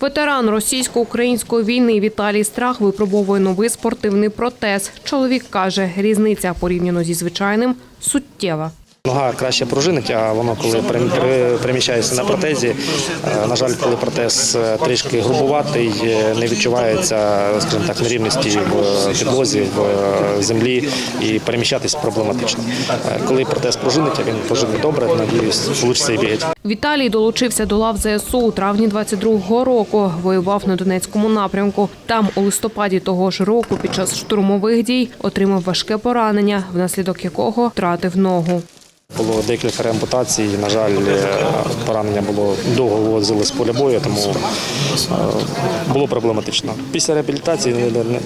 Ветеран російсько-української війни Віталій Страх випробовує новий спортивний протез. Чоловік каже, різниця порівняно зі звичайним суттєва. Нога краще пружинить, а воно коли переміщається на протезі. е, На жаль, коли протез е, трішки грубуватий, е, не відчувається, скажімо так, нерівності в підлозі, в землі і переміщатись проблематично. Коли протез пружинить, він пружинить добре, надіюсь, вийде і бігати. Віталій долучився до лав ЗСУ у травні 22-го року. Воював на Донецькому напрямку. Там у листопаді того ж року під час штурмових дій отримав важке поранення, внаслідок якого втратив ногу. Було декілька реампутацій. На жаль, е, поранення було довго возили з поля бою, тому е, було проблематично. Після реабілітації не-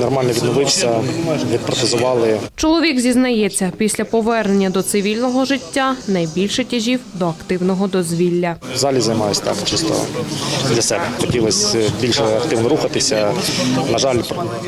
нормально відновився, відпротезували. Чоловік зізнається, після повернення до цивільного життя найбільше тяжів до активного дозвілля. В залі займаюся так, чисто для себе. Хотілося більше активно рухатися. На жаль,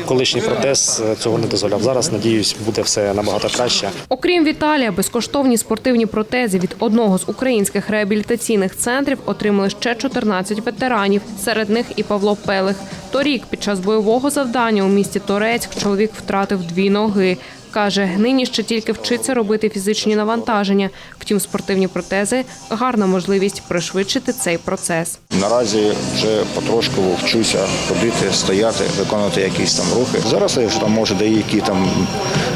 колишній протез цього не дозволяв. Зараз, надіюсь, буде все набагато краще. Окрім Віталія, безкоштовні спортивні протези від одного з українських реабілітаційних центрів отримали ще 14 ветеранів. Серед них і Павло Пелих. Торік, під час бойового завдання у місті Торецьк, чоловік втратив дві ноги. Каже, нині ще тільки вчиться робити фізичні навантаження. Втім, спортивні протези гарна можливість пришвидшити цей процес. Наразі вже потрошку вчуся ходити, стояти, виконувати якісь там рухи. Зараз я вже там можу деякі там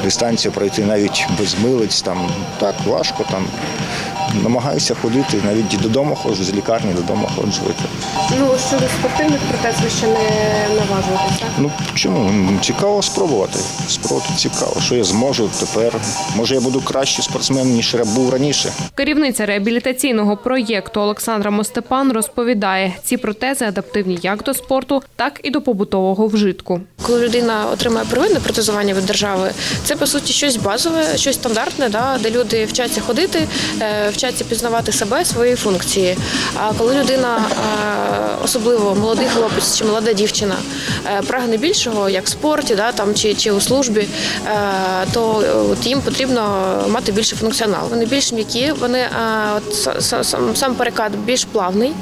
дистанції пройти навіть без милиць. Там так важко. Там намагаюся ходити, навіть і додому ходжу, з лікарні додому ходжу. Ну щодо спортивних протез ви ще не наважуєтеся. Ну чому цікаво спробувати? Спробувати цікаво, що я зможу тепер. Може, я буду кращий спортсмен ніж я був раніше. Керівниця реабілітаційного проєкту Олександра Мостепан розповідає, ці протези адаптивні як до спорту, так і до побутового вжитку. Коли людина отримує первинне протезування від держави, це по суті щось базове, щось стандартне, да, де люди вчаться ходити, е, вчаться пізнавати себе, свої функції. А коли людина, е, особливо молодий хлопець чи молода дівчина, е, прагне більшого, як в спорті, да, там, чи, чи у службі, то от їм потрібно мати більший функціонал. Вони більш м'які, вони от, са- са- сам, сам перекат більш плавний,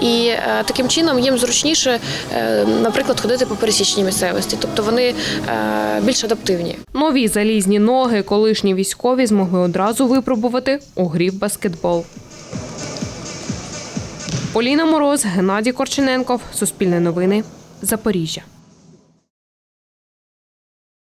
і таким чином їм зручніше, наприклад, ходити по пересічній місцевості, тобто вони е, більш адаптивні. Нові залізні ноги колишні військові змогли одразу випробувати у грі в баскетбол. Поліна Мороз, Геннадій Корчененков, Суспільне новини, Запоріжжя.